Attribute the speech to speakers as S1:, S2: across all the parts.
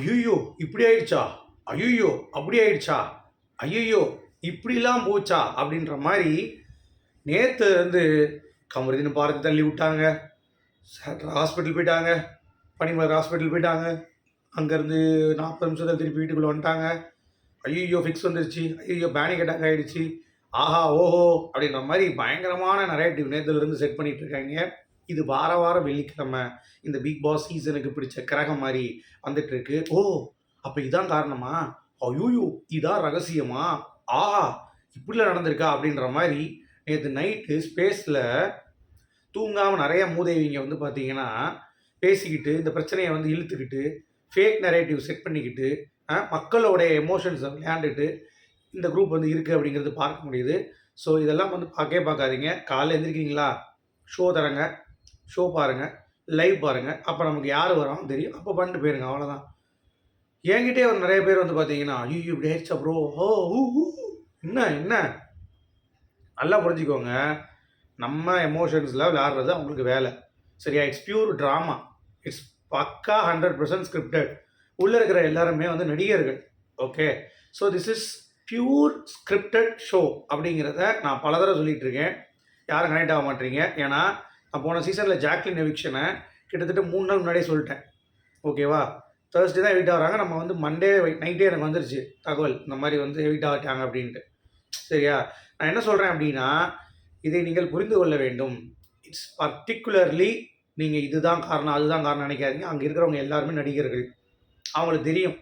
S1: ஐயோ இப்படி ஆயிடுச்சா? ஐயோ அப்படி ஆயிடுச்சா? ஐயோ இப்படிலாம் போச்சா? அப்படின்ற மாதிரி நேற்று வந்து கமருதின்னு பார்த்து தள்ளி விட்டாங்க. ஹாஸ்பிட்டல் போயிட்டாங்க. பனிமலர் ஹாஸ்பிட்டல் போயிட்டாங்க. அங்கேருந்து நாற்பது நிமிஷத்தில் திருப்பி வீட்டுக்குள்ளே வந்துட்டாங்க. ஐயோ ஃபிக்ஸ் வந்துருச்சு. ஐயோ பேனிக் அட்டாக் ஆகிடுச்சு ஆஹா ஓஹோ அப்படின்ற மாதிரி பயங்கரமான நரேட்டிவ் நேற்றுலேருந்து செட் பண்ணிகிட்ருக்காங்க இது வார வாரம் வெள்ளிக்கிழமை இந்த பிக் பாஸ் சீசனுக்கு பிடிச்ச கிரகம் மாதிரி வந்துட்டு இருக்கு ஓ அப்போ இதான் காரணமா? ஐயோயோ இதான் ரகசியமா? ஆஹா இப்படிலாம் நடந்திருக்கா? அப்படின்ற மாதிரி நேற்று நைட்டு ஸ்பேஸில் தூங்காமல் நிறைய மூதேவிங்க வந்து பார்த்தீங்கன்னா பேசிக்கிட்டு இந்த பிரச்சனையை வந்து இழுத்துக்கிட்டு ஃபேக் நரேட்டிவ் செட் பண்ணிக்கிட்டு அஹ், எமோஷன்ஸை விளையாண்டுட்டு இந்த குரூப் வந்து இருக்குது அப்படிங்கிறது பார்க்க முடியுது. ஸோ இதெல்லாம் வந்து பார்க்கவே பார்க்காதீங்க. காலையில் எந்திரிக்கிறீங்களா? ஷோ தரங்க. ஷோ பாருங்கள் லைவ் பாருங்கள் அப்போ நமக்கு யார் வரோம் தெரியும். அப்போ பண்ணிட்டு போயிருங்க அவ்வளோதான் என்கிட்டே ஒரு நிறைய பேர் வந்து பார்த்தீங்கன்னா ஐயோ இப்படி ஆயிடுச்சா ப்ரோ ஓ ஊ, என்ன என்ன? நல்லா புரிஞ்சுக்கோங்க. நம்ம எமோஷன்ஸில் விளாடுறது அவங்களுக்கு வேலை. சரியா? இட்ஸ் பியூர் ட்ராமா இட்ஸ் பக்கா ஹண்ட்ரட் பர்சன்ட் ஸ்கிரிப்டட் உள்ளே இருக்கிற எல்லாருமே வந்து நடிகர்கள். Okay so this is pure scripted show அப்படிங்கிறத நான் பல தடவை சொல்லிகிட்டு இருக்கேன். யாரும் கனெக்ட் ஆக மாட்டீங்க. ஏன்னா நான் போன சீசனில் ஜாக்லின் எவிக்ஷனை கிட்டத்தட்ட மூணு நாள் முன்னாடியே சொல்லிட்டேன். ஓகேவா? தேர்ஸ்டே தான் எவிட் ஆகிறாங்க நம்ம வந்து மண்டே நைட்டே எனக்கு வந்துருச்சு தகவல். இந்த மாதிரி வந்து எவிட் ஆகிட்டாங்க அப்படின்ட்டு. சரியா? நான் என்ன சொல்கிறேன் அப்படின்னா இதை நீங்கள் புரிந்து கொள்ள வேண்டும். இட்ஸ் பர்டிகுலர்லி நீங்கள் இதுதான் காரணம் அதுதான் காரணம் நினைக்காதீங்க. அங்கே இருக்கிறவங்க எல்லாருமே நடிகர்கள். அவங்களுக்கு தெரியும்.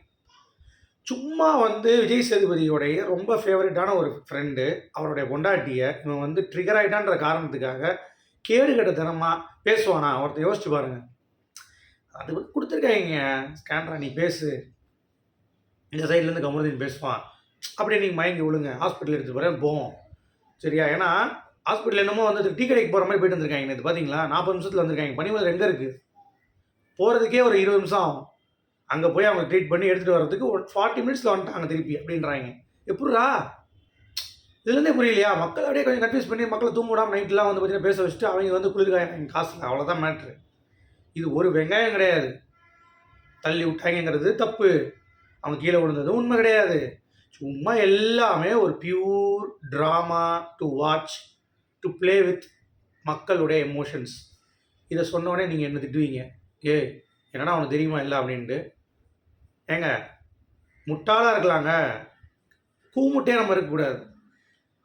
S1: சும்மா வந்து விஜய் சேதுபதியோடைய ரொம்ப ஃபேவரட்டான ஒரு ஃப்ரெண்டு அவருடைய பொண்டாட்டியை இவன் வந்து ட்ரிகர் ஆகிட்டான்ற காரணத்துக்காக கேடு கட்ட தனமாக பேசுவானா? ஒருத்தர் யோசிச்சு பாருங்க. அது வந்து கொடுத்துருக்காங்க. ஸ்கேன்ரா நீ பேசு. இந்த சைட்லேருந்து கமருதீன் பேசுவான். அப்படியே நீங்கள் மயங்கி விழுங்க. ஹாஸ்பிட்டல் எடுத்து போகிறேன் போவோம் சரியா? ஏன்னா ஹாஸ்பிட்டல் என்னமோ வந்து டீ கடைக்கு போகிற மாதிரி போயிட்டு வந்திருக்காங்க. இது பார்த்தீங்களா நாற்பது நிமிஷத்தில் வந்திருக்காங்க. பனிமலர் எங்கே இருக்குது போகிறதுக்கே ஒரு இருபது நிமிஷம் ஆகும். அங்கே போய் அவங்க ட்ரீட் பண்ணி எடுத்துகிட்டு வர்றதுக்கு ஒரு ஃபார்ட்டி மினிட்ஸில் வந்துட்டாங்க திருப்பி அப்படின்றாங்க. எப்பட்றா இதுலேருந்தே புரியலையா? மக்கள் அப்படியே கொஞ்சம் கன்ஃபியூஸ் பண்ணி மக்களை தூங்க விடாமல் நைட்லாம் வந்து பார்த்தீங்கன்னா பேச வச்சுட்டு அவங்க வந்து குளிர்காயம் காசு அவ்வளோதான் மேட்ரு இது ஒரு வெங்காயம் கிடையாது. தள்ளி விட்டாங்கங்கிறது தப்பு. அவங்க கீழே விழுந்ததும் உண்மை கிடையாது. சும்மா எல்லாமே ஒரு pure drama to watch to play with மக்களுடைய எமோஷன்ஸ் இதை சொன்னோடனே நீங்கள் என்ன திட்டுவீங்க? ஏ என்னடா அவனுக்கு தெரியுமா இல்லை அப்படின்ட்டு. ஏங்க முட்டாளாக இருக்கலாங்க. கூமுட்டே நம்ம இருக்கக்கூடாது.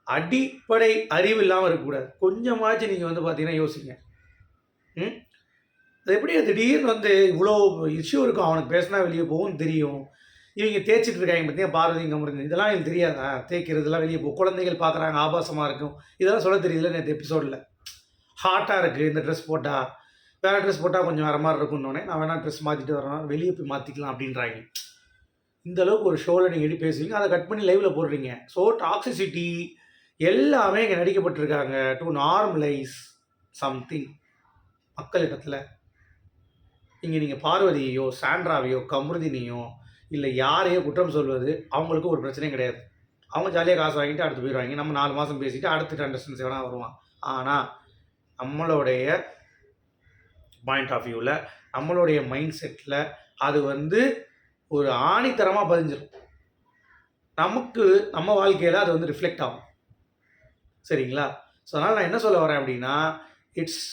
S1: அடிப்படை அறிவு இல்லாமல் இருக்கக்கூடாது. கொஞ்சமாச்சும் நீங்கள் வந்து பார்த்தீங்கன்னா யோசிங்க. ம்? அது எப்படி திடீர்னு வந்து இவ்வளோ இஷ்யூ இருக்கும். அவனுக்கு பேசினா வெளியே போகும் தெரியும். இவங்க தேய்ச்சிட்டு இருக்காங்க பார்த்தீங்கன்னா பார்வதி கமருங்க இதெல்லாம் எனக்கு தெரியாதா? தேய்க்கிறதுலாம் வெளியே போ. குழந்தைகள் பார்க்குறாங்க ஆபாசமாக இருக்கும். இதெல்லாம் சொல்ல தெரியல நேற்று எபிசோடில் ஹாட்டாக இருக்குது இந்த ட்ரெஸ் போட்டால் வேறு ட்ரெஸ் போட்டால் கொஞ்சம் வேறு மாதிரி இருக்குன்னொடனே நான் வேணால் ட்ரெஸ் மாற்றிட்டு வரேன். வெளியே போய் மாற்றிக்கலாம் அப்படின்றாங்க. இந்த அளவுக்கு ஒரு ஷோவில் நீங்கள் எப்படி பேசுவீங்க? அதை கட் பண்ணி லைவில் போடுறீங்க. ஸோ டாக்ஸிசிட்டி எல்லாமே இங்கே நடிக்கப்பட்டிருக்காங்க. டு நார்மலைஸ் சம்திங் மக்களிடத்தில். இங்கே நீங்கள் பார்வதியையோ சாண்ட்ராவையோ கமருதினியோ இல்லை யாரையோ குற்றம் சொல்வது அவங்களுக்கு ஒரு பிரச்சனையும் கிடையாது. அவங்க ஜாலியாக காசு வாங்கிட்டு அடுத்து போயிடுவாங்க நம்ம நாலு மாதம் பேசிட்டு அடுத்த டண்டர்ஸ்டன்ஸ் வேணால் வருவான். ஆனால் நம்மளுடைய பாயிண்ட் ஆஃப் வியூவில் நம்மளுடைய மைண்ட் செட்டில் அது வந்து ஒரு ஆணித்தரமாக பதிஞ்சிடும் நமக்கு நம்ம வாழ்க்கையில் அது வந்து ரிஃப்ளெக்ட் ஆகும். சரிங்களா? ஸோ அதனால் நான் என்ன சொல்ல வரேன் அப்படின்னா it's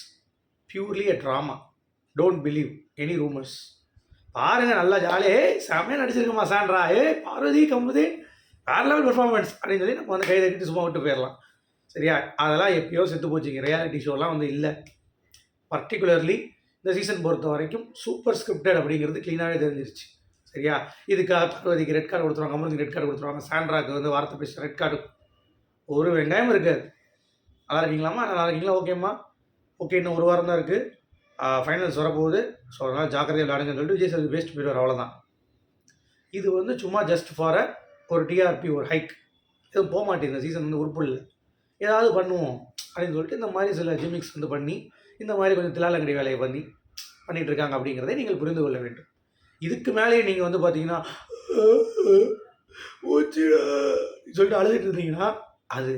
S1: purely a drama don't believe any rumours பாருங்கள் நல்லா ஜாலியாக ஏய் செமையாக நடிச்சிருக்குமா சாண்ட்ரா? ஏ பார்வதி கமுதே வேறு லெவல் பெர்ஃபார்மன்ஸ் அப்படின்னு சொல்லி நம்ம வந்து கை தட்டிட்டு சும்மா விட்டு போயிடலாம். சரியா? அதெல்லாம் எப்பயோ செத்து போச்சுங்க. ரியாலிட்டி ஷோலாம் வந்து இல்லை. பர்டிகுலர்லி இந்த சீசன் பொறுத்த வரைக்கும் சூப்பர் ஸ்கிரிப்டட் அப்படிங்கிறது க்ளீனாகவே தெரிஞ்சிருச்சு. சரியா? இதுக்காக பார்வதிக்கு ரெட் கார்டு கொடுத்துருவாங்க அமருதிக்கு ரெட் கார்டு கொடுத்துருவாங்க சாண்ட்ராக்கு வந்து வார்த்தை பேச ரெட் கார்டு ஒரு வெங்காயம் இருக்காது. நல்லா இருக்கீங்களாம்மா? நல்லா இருக்கீங்களா? ஓகேம்மா ஓகே இன்னும் ஒரு வாரம் தான் இருக்குது ஃபைனல்ஸ் வரப்போகுது. ஸோ அதனால் ஜாக்கிரதையாக விளையாடுங்கன்னு சொல்லிட்டு விஜய் சேது வேஸ்ட் போயிடுவார். அவ்வளோதான் இது வந்து சும்மா ஜஸ்ட் ஃபார் அ ஒரு டிஆர்பி ஒரு ஹைக் எதுவும் போக மாட்டேங்குது. இந்த சீசன் வந்து உறுப்பு இல்லை ஏதாவது பண்ணுவோம் அப்படின்னு சொல்லிட்டு இந்த மாதிரி சில ஜிமிக்ஸ் வந்து பண்ணி இந்த மாதிரி கொஞ்சம் திலாலங்கடி வேலையை பண்ணி பண்ணிகிட்டு இருக்காங்க அப்படிங்கிறதை நீங்கள் புரிந்து கொள்ள வேண்டும். இதுக்கு மேலேயே நீங்கள் வந்து பார்த்தீங்கன்னா சொல்லிட்டு அழுதுட்டு இருந்தீங்கன்னா அது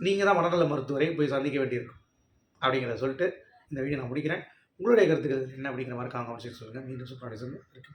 S1: நீங்கள் தான் மனநல மருத்துவரை போய் சந்திக்க வேண்டியிருக்கும் அப்படிங்கிறத சொல்லிட்டு இந்த வீடியோ நான் முடிக்கிறேன். உங்களுடைய கருத்துக்கள் என்ன அப்படிங்கிற மாதிரி காமெண்ட் சொல்லுங்கள் மீண்டும் சூப்பராக இருக்கு